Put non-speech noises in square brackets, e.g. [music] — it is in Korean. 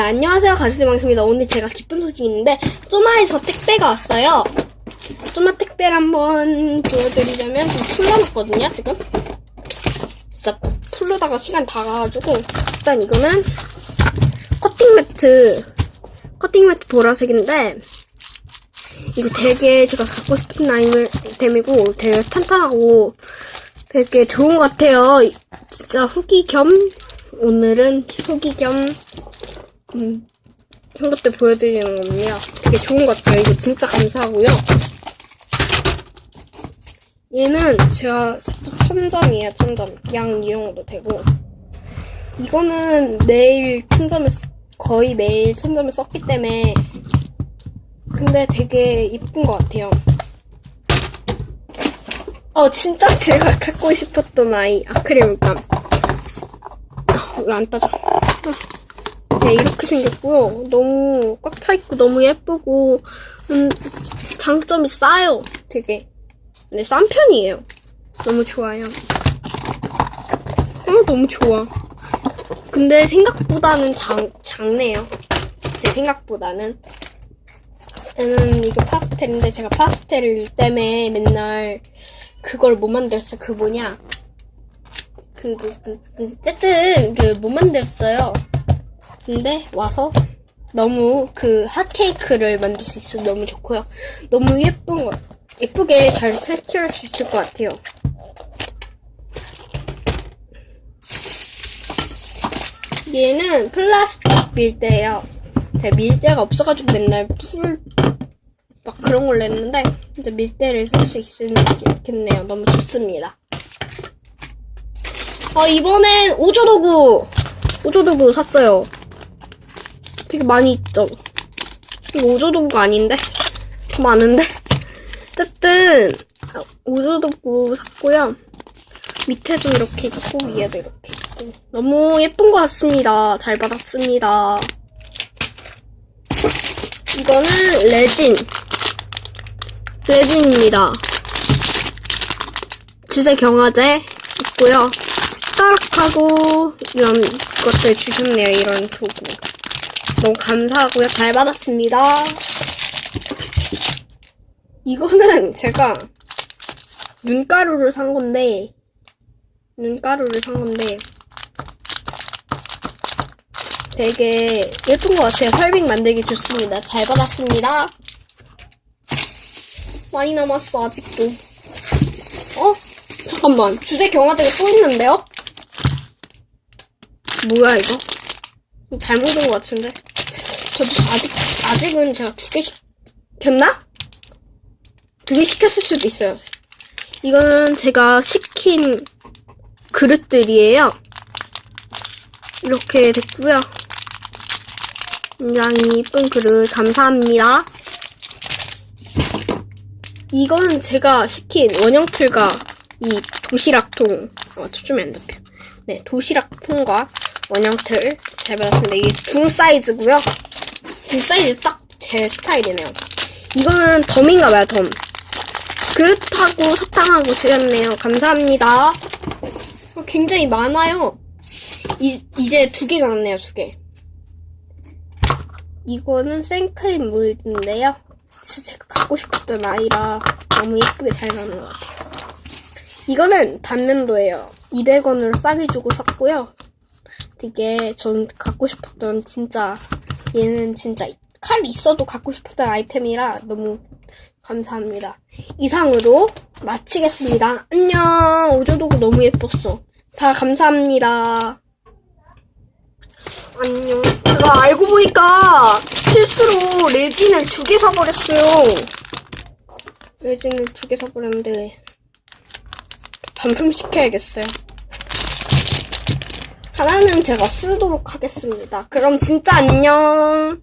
네, 안녕하세요. 가수방입니다. 오늘 제가 기쁜 소식이 있는데 쪼마에서 택배가 왔어요. 쪼마 택배를 한번 보여드리자면 지금 풀러놨거든요 지금. 진짜 풀르다가 시간 다 가가지고 일단 이거는 커팅 매트 커팅 매트 보라색인데 이거 되게 제가 갖고 싶은 아이템이고 되게 탄탄하고 되게 좋은 것 같아요. 진짜 후기 겸 오늘은 후기 겸 음, 한 것들 보여드리는 거는요. 되게 좋은 것 같아요. 이거 진짜 감사하고요. 얘는 제가 살짝 천점이에요, 천점. 양 이용도 되고. 이거는 매일 천점을, 쓰- 거의 매일 천점을 썼기 때문에. 근데 되게 이쁜 것 같아요. 어, 진짜 제가 [laughs] 갖고 싶었던 아이, 아크릴 물감. 왜안 따져? 네, 이렇게 생겼고요. 너무 꽉 차있고 너무 예쁘고, 음, 장점이 싸요. 되게. 네, 싼 편이에요. 너무 좋아요. 어, 너무 좋아. 근데 생각보다는 장, 작네요. 제 생각보다는. 얘는 이거 파스텔인데 제가 파스텔 때문에 맨날 그걸 못 만들었어요. 그 뭐냐. 그, 그, 그, 그, 어쨌든, 그, 못 만들었어요. 근데 와서 너무 그 핫케이크를 만들 수 있어서 너무 좋고요. 너무 예쁜 거, 예쁘게 잘 색칠할 수 있을 것 같아요. 얘는 플라스틱 밀대예요. 제가 밀대가 없어가지고 맨날 풀, 막 그런 걸 냈는데, 이제 밀대를 쓸 수 있겠네요. 너무 좋습니다. 어, 이번엔 오조도구! 오조도구 샀어요. 되게 많이 있죠? 이거 오조도구가 아닌데? 더 많은데? 어쨌든, 오조도구 샀고요. 밑에도 이렇게 있고, 위에도 이렇게 있고. 너무 예쁜 것 같습니다. 잘 받았습니다. 이거는 레진. 레진입니다. 주세 경화제 있고요. 숟가락하고 이런 것들 주셨네요. 이런 도구. 너무 감사하고요. 잘 받았습니다. 이거는 제가 눈가루를 산 건데, 눈가루를 산 건데, 되게 예쁜 것 같아요. 설빙 만들기 좋습니다. 잘 받았습니다. 많이 남았어, 아직도. 어? 잠깐만. 주제 경화제가 또 있는데요? 뭐야, 이거? 잘못 온 것 같은데? 저도 아직, 아직은 제가 두 개 시켰나? 두 개 시켰을 수도 있어요. 이거는 제가 시킨 그릇들이에요. 이렇게 됐고요. 굉장히 이쁜 그릇 감사합니다. 이거는 제가 시킨 원형 틀과 이 도시락통 어, 초점이 안 잡혀. 네, 도시락통과 원형 틀잘 받았습니다. 이게 중 사이즈고요. 중 사이즈 딱 제 스타일이네요. 이거는 덤인가 봐요, 덤. 그릇하고 사탕하고 드렸네요. 감사합니다. 어, 굉장히 많아요. 이, 이제 두 개가 남네요, 두 개. 이거는 생크림 물인데요. 진짜 제가 갖고 싶었던 아이라 너무 예쁘게 잘 나오는 것 같아요. 이거는 단면도예요. 200원으로 싸게 주고 샀고요. 되게 전 갖고 싶었던 진짜 얘는 진짜 칼 있어도 갖고 싶었던 아이템이라 너무 감사합니다. 이상으로 마치겠습니다. 안녕. 오조도구 너무 예뻤어. 다 감사합니다. 안녕. 제가 알고 보니까 실수로 레진을 두 개 사버렸어요. 레진을 두 개 사버렸는데 반품 시켜야겠어요. 하나는 제가 쓰도록 하겠습니다. 그럼 진짜 안녕.